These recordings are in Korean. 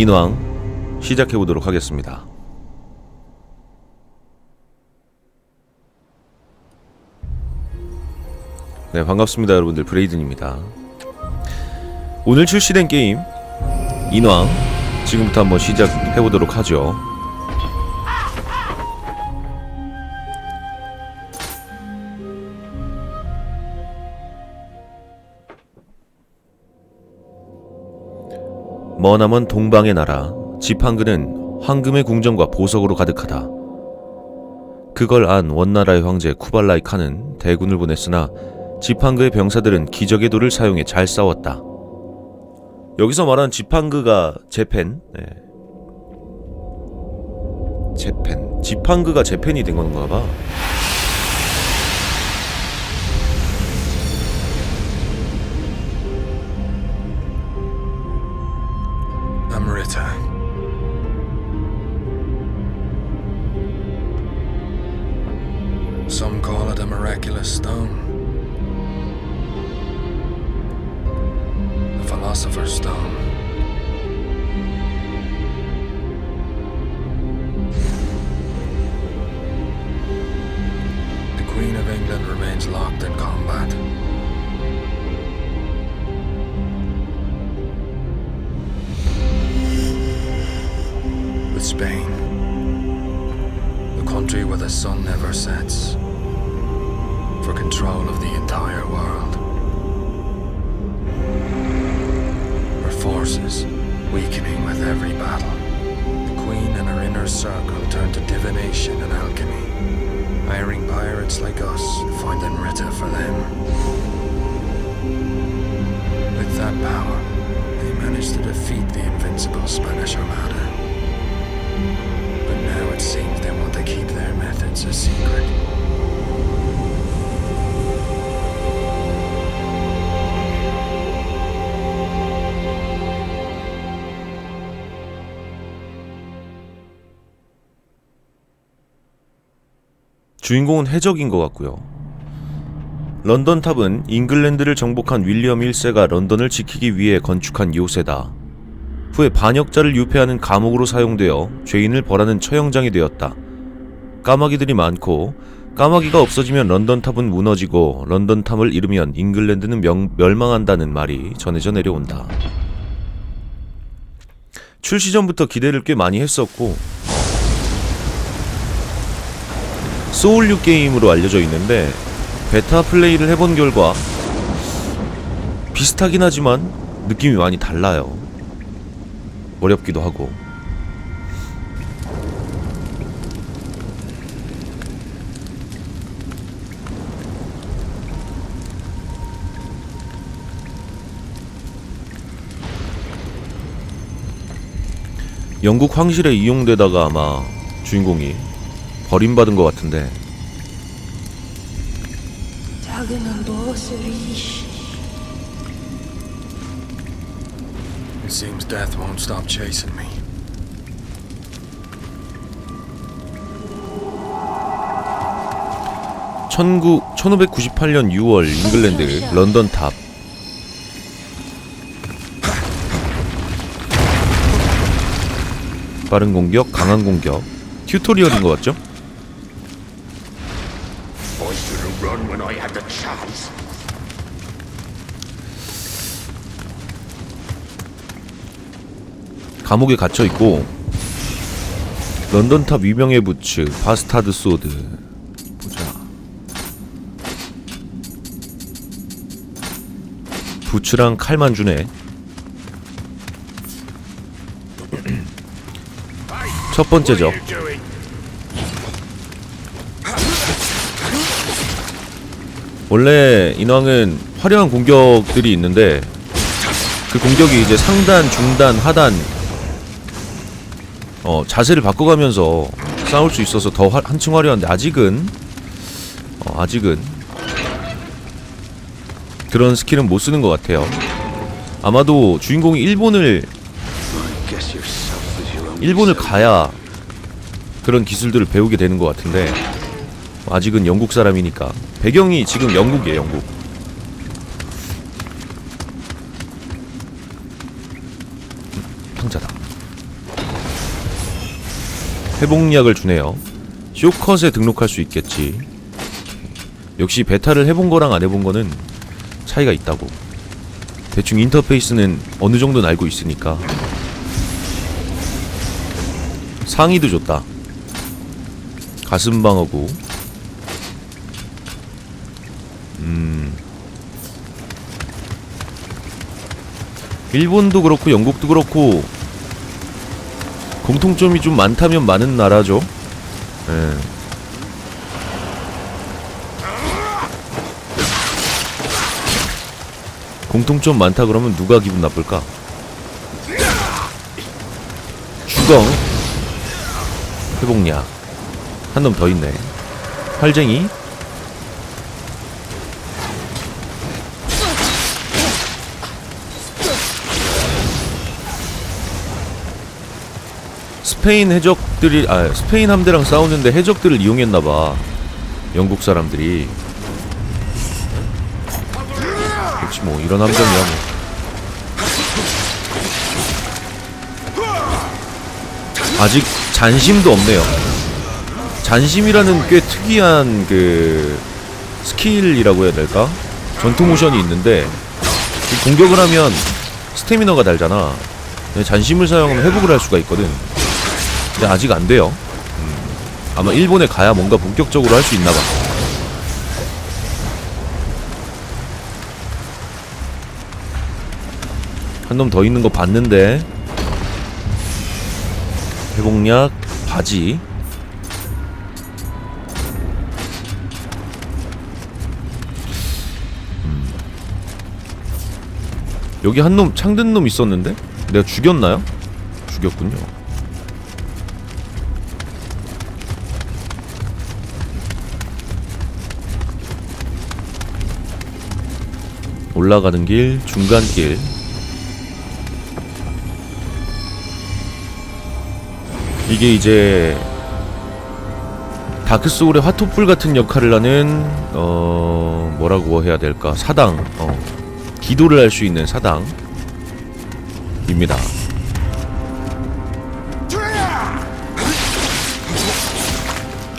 인왕 시작해 보도록 하겠습니다. 네, 반갑습니다, 여러분들. 브레이든입니다. 오늘 출시된 게임 인왕 지금부터 한번 시작해 보도록 하죠. 머나먼 동방의 나라 지팡그는 황금의 궁정과 보석으로 가득하다. 그걸 안 원나라의 황제 쿠발라이 칸은 대군을 보냈으나 지팡그의 병사들은 기적의 돌을 사용해 잘 싸웠다. 여기서 말하는 지팡그가 재팬, 네. 재팬, 지팡그가 재팬이 된 건가 봐. Miraculous stone. The Philosopher's Stone. The Queen of England remains locked in combat. with Spain. The country where the sun never sets. For control of the entire world. Her forces weakening with every battle. The Queen and her inner circle turn to divination and alchemy, hiring pirates like us to find Enrita for them. With that power, they managed to defeat the invincible Spanish Armada. But now it seems they want to keep their methods a secret. 주인공은 해적인 것 같고요. 런던 탑은 잉글랜드를 정복한 윌리엄 1세가 런던을 지키기 위해 건축한 요새다. 후에 반역자를 유폐하는 감옥으로 사용되어 죄인을 벌하는 처형장이 되었다. 까마귀들이 많고 까마귀가 없어지면 런던 탑은 무너지고 런던 탑을 잃으면 잉글랜드는 명- 멸망한다는 말이 전해져 내려온다. 출시 전부터 기대를 꽤 많이 했었고 소울류 게임으로 알려져 있는데 베타 플레이를 해본 결과 비슷하긴 하지만 느낌이 많이 달라요. 어렵기도 하고. 영국 황실에 이용되다가 아마 주인공이 버림받은 것 같은데 작은 무엇을 이시 It seems death won't stop chasing me. 천구, 1598년 6월 잉글랜드 런던 탑 빠른 공격, 강한 공격 튜토리얼인 것 같죠? When I had the chance. 감옥에 갇혀 있고 런던 탑 위명의 부츠 바스타드 소드. 보자. 부츠랑 칼만 주네. 첫 번째 적 원래 인왕은 화려한 공격들이 있는데 그 공격이 이제 상단, 중단, 하단 어, 자세를 바꿔가면서 싸울 수 있어서 더 화- 한층 화려한데 아직은 어, 아직은 그런 스킬은 못 쓰는 것 같아요. 아마도 주인공이 일본을 일본을 가야 그런 기술들을 배우게 되는 것 같은데 아직은 영국 사람이니까 배경이 지금 영국이에요 영국 음, 상자다 회복약을 주네요. 쇼컷에 등록할 수 있겠지. 역시 베타를 해본 거랑 안 해본 거는 차이가 있다고. 대충 인터페이스는 어느 정도는 알고 있으니까. 상의도 좋다. 가슴 방어구. 일본도 그렇고 영국도 그렇고 공통점이 좀 많다면 많은 나라죠. 예. 공통점 많다 그러면 누가 기분 나쁠까? 주공 회복약 한 놈 더 있네. 활쟁이 스페인 해적들이 아 스페인 함대랑 싸우는데 해적들을 이용했나봐. 영국 사람들이. 그렇지 뭐 이런 함정이야 뭐. 아직 잔심도 없네요. 잔심이라는 꽤 특이한 그 스킬이라고 해야 될까? 전투 모션이 있는데 이 공격을 하면 스태미너가 달잖아. 잔심을 사용하면 회복을 할 수가 있거든 근데 아직 안 돼요. 음, 아마 일본에 가야 뭔가 본격적으로 할 수 있나 봐. 한 놈 더 있는 거 봤는데. 회복약, 바지. 음. 여기 한 놈, 창든 놈 있었는데? 내가 죽였나요? 죽였군요. 올라가는 길, 중간길. 이게 이제 다크 소울의 화토불 같은 역할을 하는 어 뭐라고 해야 될까 사당 어 기도를 할 수 있는 사당입니다.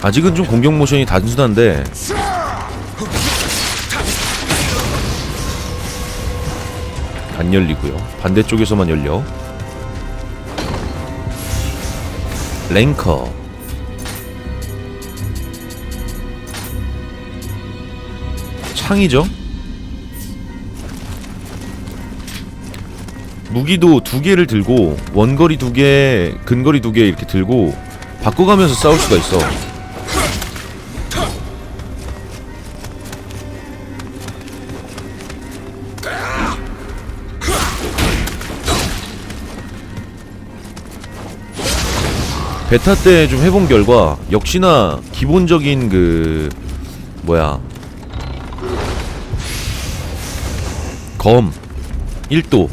아직은 좀 공격 모션이 단순한데 안 열리고요. 반대쪽에서만 열려. 랭커. 창이죠? 무기도 두 개를 들고 원거리 두 개, 근거리 두 개 이렇게 들고 바꿔가면서 싸울 수가 있어. 베타 때 좀 해본 결과 역시나 기본적인 그 뭐야. 검. 1도.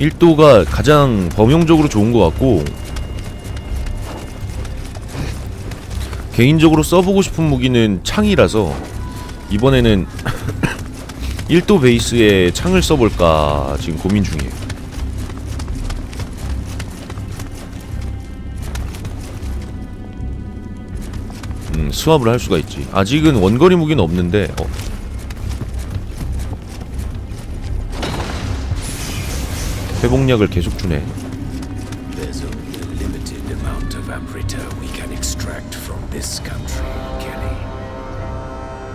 1도가 가장 범용적으로 좋은 것 같고 개인적으로 써보고 싶은 무기는 창이라서 이번에는 1도 베이스의 창을 써볼까 지금 고민 중이에요 음, 수압을 할 수가 있지. 아직은 원거리 무기는 없는데. 어. 회복약을 계속 주네.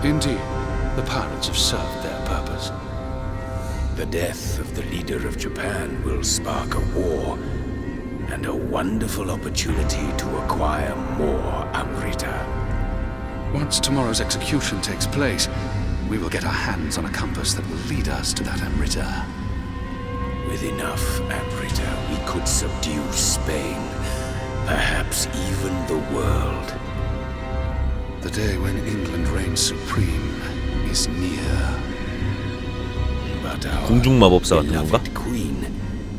Indeed, the pirates have served their purpose. The death of the leader of Japan will spark a war and a wonderful opportunity to acquire more Amrita. Once tomorrow's execution takes place, we will get our hands on a compass that will lead us to that Amrita. With enough Amrita, we could subdue Spain, perhaps even the world. The day when England reigns supreme is near. But our queen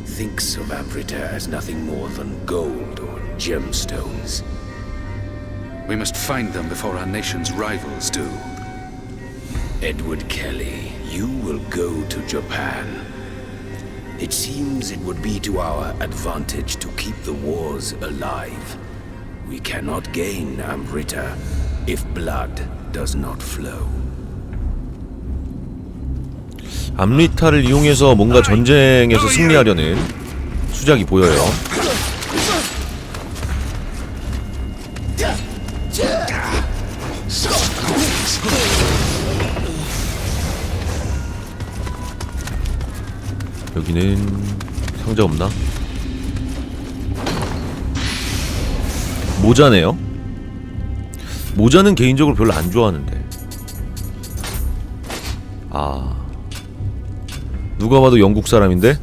thinks of Amrita as nothing more than gold or gemstones. We must find them before our nation's rivals do. Edward Kelly, you will go to Japan. It seems it would be to our advantage to keep the wars alive. We cannot gain Amrita if blood does not flow. 암리타를 이용해서 뭔가 전쟁에서 승리하려는 수작이 보여요. 여기는 상자 없나? 모자네요. 모자는 개인적으로 별로 안 좋아하는데. 아. 누가 봐도 영국 사람인데?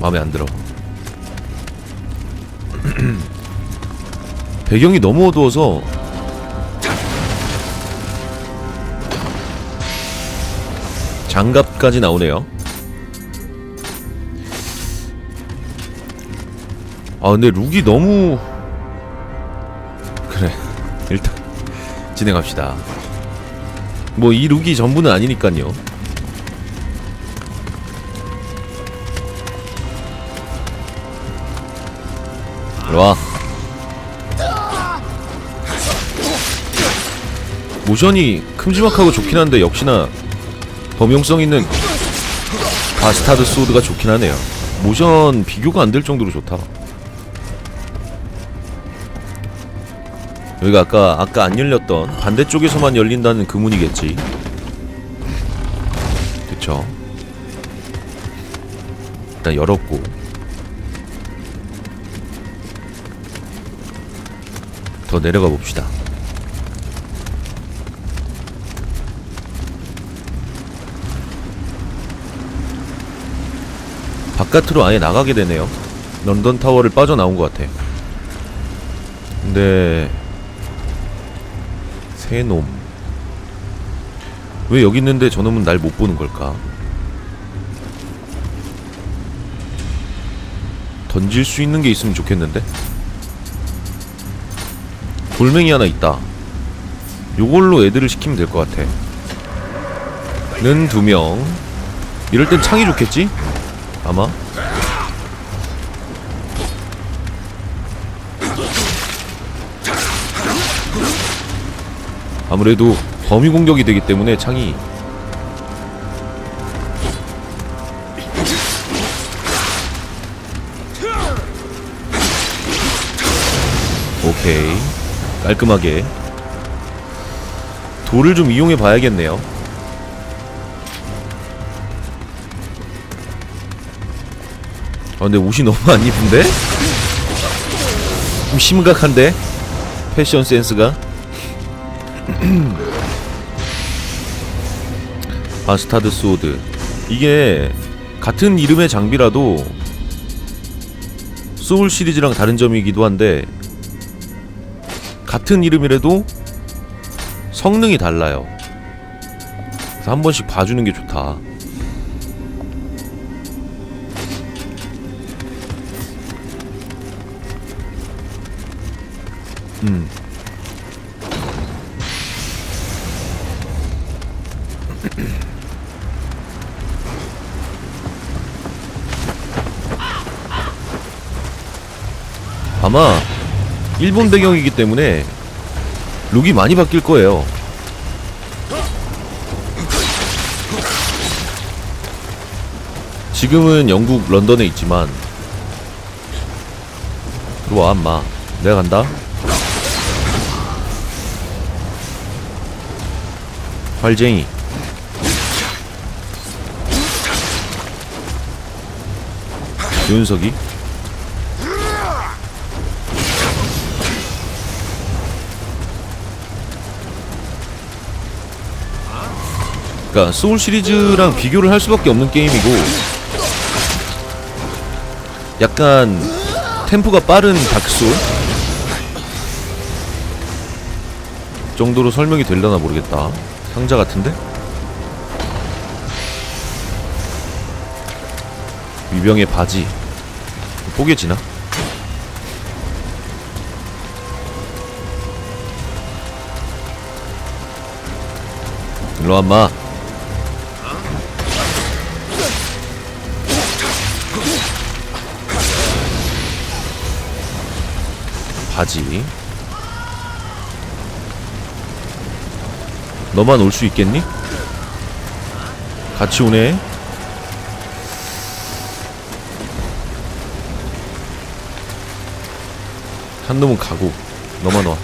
마음에 안 들어. 배경이 너무 어두워서 장갑까지 나오네요. 아 근데 룩이 너무 그래 일단 진행합시다. 뭐 이 룩이 전부는 아니니까요. 이리 와. 모션이 큼지막하고 좋긴 한데 역시나 범용성 있는 바스타드 소드가 좋긴 하네요. 모션 비교가 안 될 정도로 좋다. 여기가 아까 아까 안 열렸던 반대쪽에서만 열린다는 그 문이겠지. 그쵸? 일단 열었고 더 내려가 봅시다. 바깥으로 아예 나가게 되네요. 런던 타워를 빠져나온 것 같아. 근데 새놈 왜 여기 있는데 저놈은 날 못 보는 걸까? 던질 수 있는 게 있으면 좋겠는데? 돌멩이 하나 있다. 요걸로 애들을 시키면 될 것 같아. 는 두 명. 이럴 땐 창이 좋겠지? 아마? 아무래도 범위 공격이 되기 때문에 창이 오케이 깔끔하게 돌을 좀 이용해 봐야겠네요 아 근데 옷이 너무 안 이쁜데? 좀 심각한데? 패션 센스가 바스타드 소드 이게 같은 이름의 장비라도 소울 시리즈랑 다른 점이기도 한데 같은 이름이라도 성능이 달라요 그래서 한 번씩 봐주는 게 좋다 음 아마 일본 배경이기 때문에 룩이 많이 바뀔 거예요. 지금은 영국 런던에 있지만 들어와 엄마 내가 간다 활쟁이. 윤석이? 그러니까 소울 시리즈랑 비교를 할 수밖에 없는 게임이고 약간 템포가 빠른 다크소울? 정도로 설명이 되려나 모르겠다 상자 같은데? 유병의 바지 뽀개지나? 일로 와마 바지 너만 올 수 있겠니? 같이 오네. 한 놈은 가고 너만 와.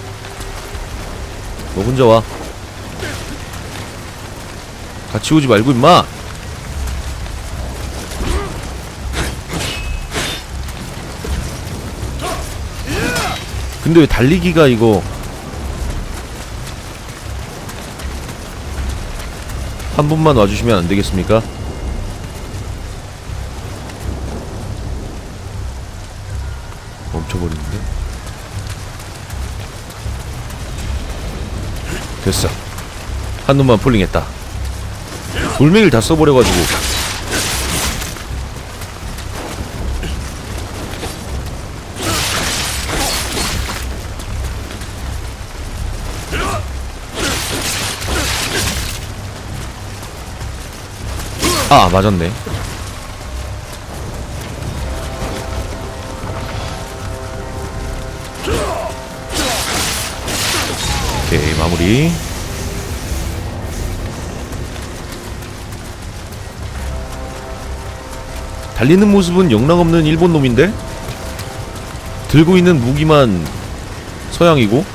너 혼자 와. 같이 오지 말고 임마. 근데 왜 달리기가 이거 한 분만 와주시면 안 되겠습니까? 멈춰버리는데? 됐어. 한 놈만 폴링했다. 돌멩이를 다 써버려가지고. 아, 맞았네. 오케이, 마무리. 달리는 모습은 영락없는 일본 놈인데? 들고 있는 무기만 서양이고?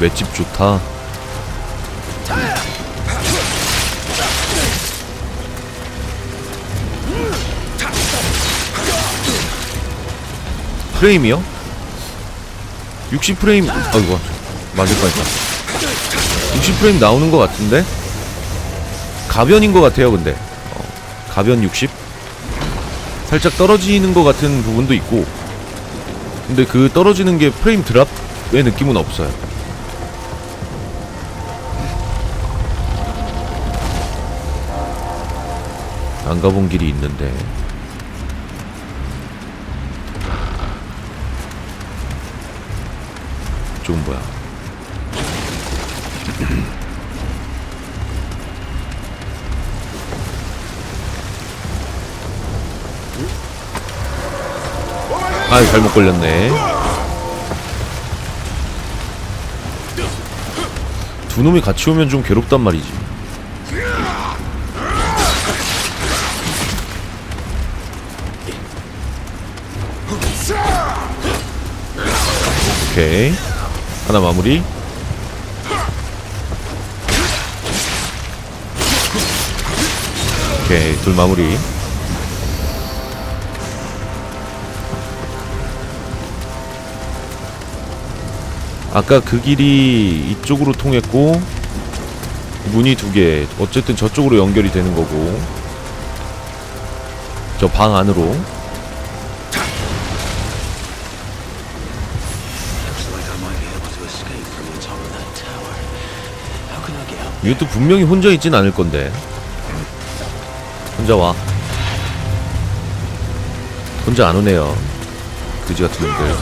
맷집 좋다. 프레임이요? 60프레임 아이고 맞을 뻔했다 60프레임 나오는 것 같은데? 가변인 것 같아요 근데 어, 가변 60? 살짝 떨어지는 것 같은 부분도 있고 근데 그 떨어지는 게 프레임 드랍의 느낌은 없어요 안 가본 길이 있는데 이쪽은 뭐야. 아유 잘못 걸렸네. 두 놈이 같이 오면 좀 괴롭단 말이지. 오케이 하나 마무리. 오케이 둘 마무리. 아까 그 길이 이쪽으로 통했고 문이 두 개. 어쨌든 저쪽으로 연결이 되는 거고. 저 방 안으로 이것도 분명히 혼자 있진 않을 건데. 혼자 와. 혼자 안 오네요. 그지 같은 놈들.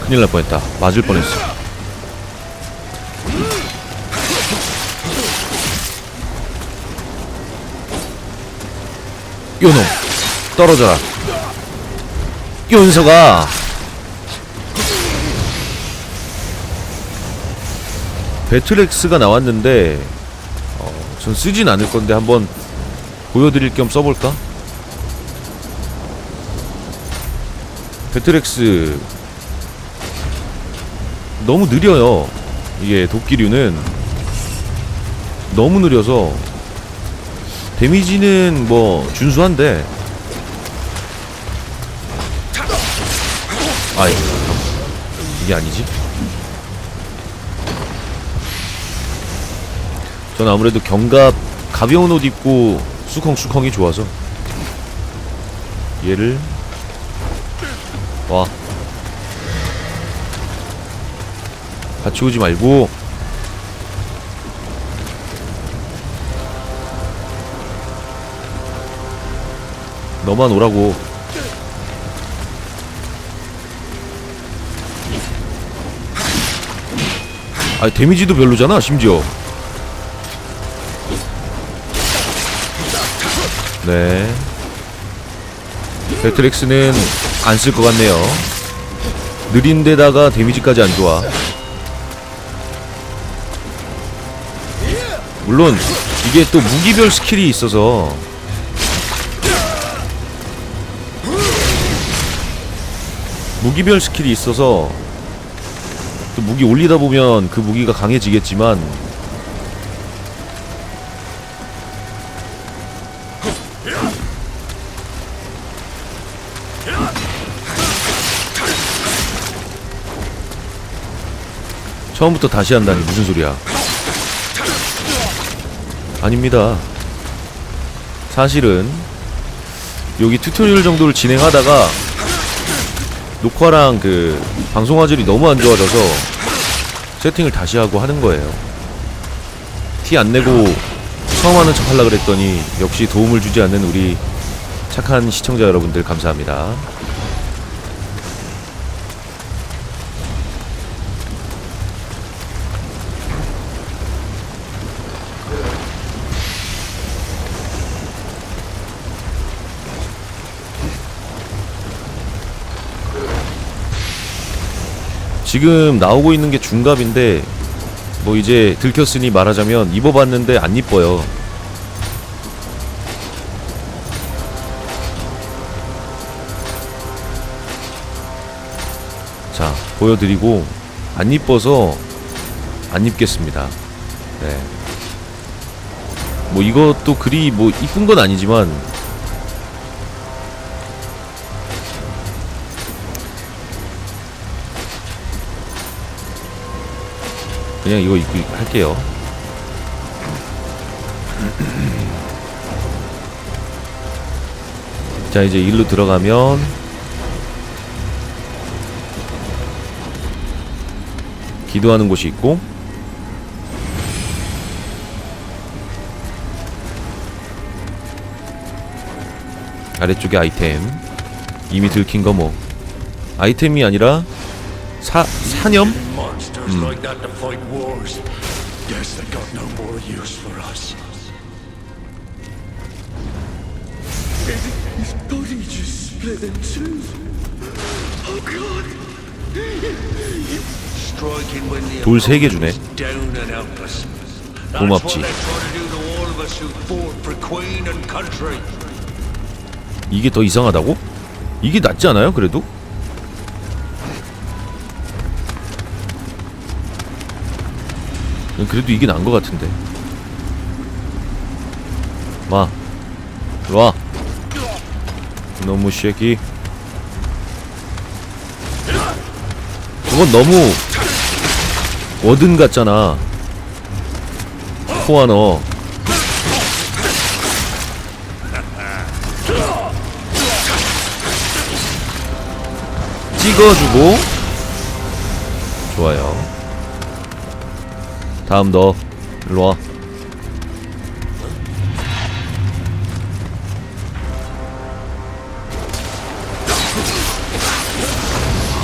큰일 날 뻔했다. 맞을 뻔했어. 요놈. 떨어져라 연서가 배틀엑스가 나왔는데 어, 전 쓰진 않을 건데 한번 보여드릴 겸 써볼까? 배틀엑스 너무 느려요 이게 도끼류는 너무 느려서 데미지는 뭐 준수한데 아이. 이게 아니지? 전 아무래도 견갑 가벼운 옷 입고 수컹수컹이 좋아서 얘를 와 같이 오지 말고 너만 오라고 아 데미지도 별로잖아 심지어. 네. 배트렉스는 안 쓸 것 같네요. 느린데다가 데미지까지 안 좋아. 물론 이게 또 무기별 스킬이 있어서. 무기별 스킬이 있어서 또 무기 올리다 보면 그 무기가 강해지겠지만. 처음부터 다시 한다니 무슨 소리야? 아닙니다. 사실은 여기 튜토리얼 정도를 진행하다가 녹화랑 그 방송 화질이 너무 안 좋아져서 세팅을 다시 하고 하는 거예요. 티 안 내고 처음 하는 척 하려 그랬더니 역시 도움을 주지 않는 우리 착한 시청자 여러분들 감사합니다. 지금 나오고 있는 게 중갑인데 뭐 이제 들켰으니 말하자면 입어봤는데 안 이뻐요. 자 보여드리고 안 이뻐서 안 입겠습니다. 네. 뭐 이것도 그리 뭐 이쁜 건 아니지만 그냥 이거 입고 할게요. 자 이제 일로 들어가면 기도하는 곳이 있고 아래쪽에 아이템. 이미 들킨 거 뭐. 아이템이 아니라 사 사념 monsters like that to fight wars. Guess they got no more use for us. His body just split in two. Oh god! Striking when the 돌세개 주네. down and helpless. That's what they try to do to all of us who fought for queen and country. 이게 더 이상하다고? 이게 낫지 않아요? 그래도? 그래도 이게 나은 것 같은데. 마, 이리 와. 너무 쉐기. 그건 너무 워든 같잖아. 코아 너. 찍어주고 좋아요 다음 너 일로 와.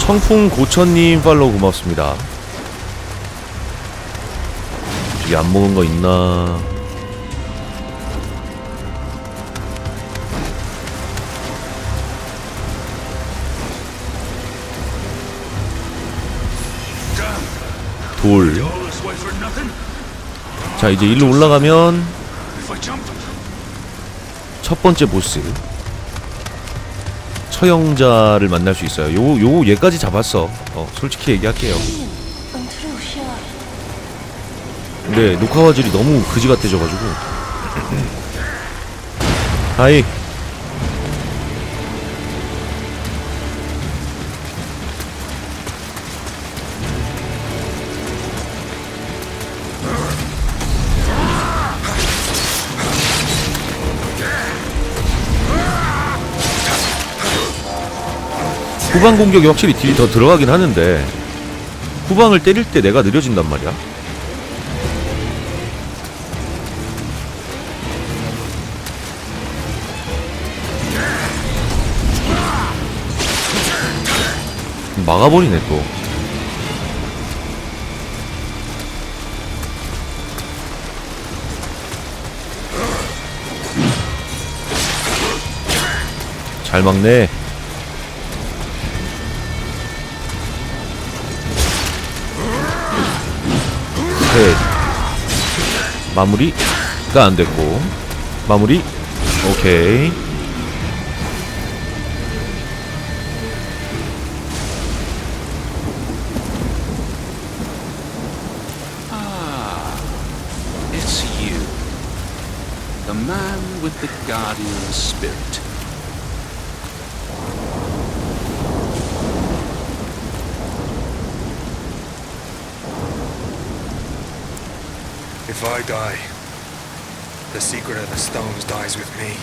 청풍 고천님 팔로우 고맙습니다. 저기 안 먹은 거 있나? 돌 자 이제 일로 올라가면 첫 번째 보스. 처형자를 만날 수 있어요. 요, 요 얘까지 잡았어. 어 솔직히 얘기할게요. 근데 녹화 화질이 너무 그지같아져가지고. 하이. 후방 공격이 확실히 딜이 더 들어가긴 하는데 후방을 때릴 때 내가 느려진단 말이야. 막아버리네 또 잘 막네. 마무리가 안 됐고. 마무리. 오케이. It's you. The man with the guardian spirit. If I die, the secret of the stones dies with me.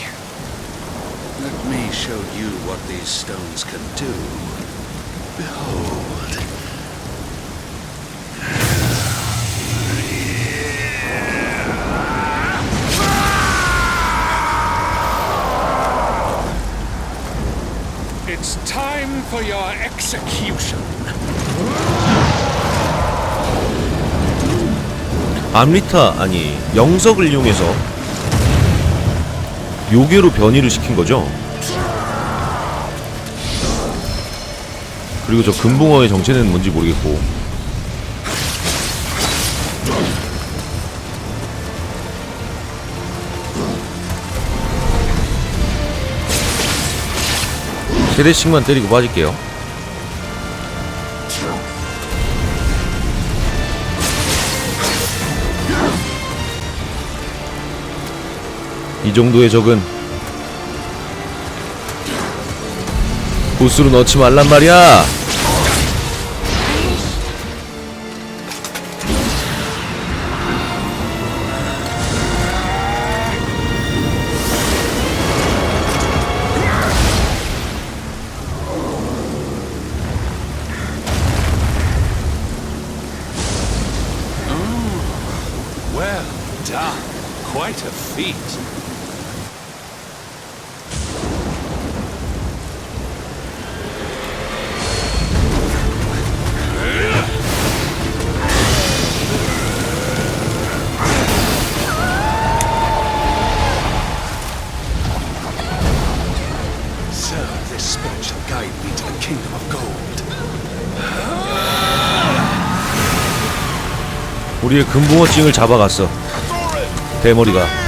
Let me show you what these stones can do. Behold. It's time for your execution. 암리타 아니 영석을 이용해서 요괴로 변이를 시킨 거죠. 그리고 저 금붕어의 정체는 뭔지 모르겠고 세 대씩만 때리고 빠질게요. 이 정도의 적은 보스로 넣지 말란 말이야. Quite a feat. 우리의 금붕어찡을 잡아갔어. 대머리가.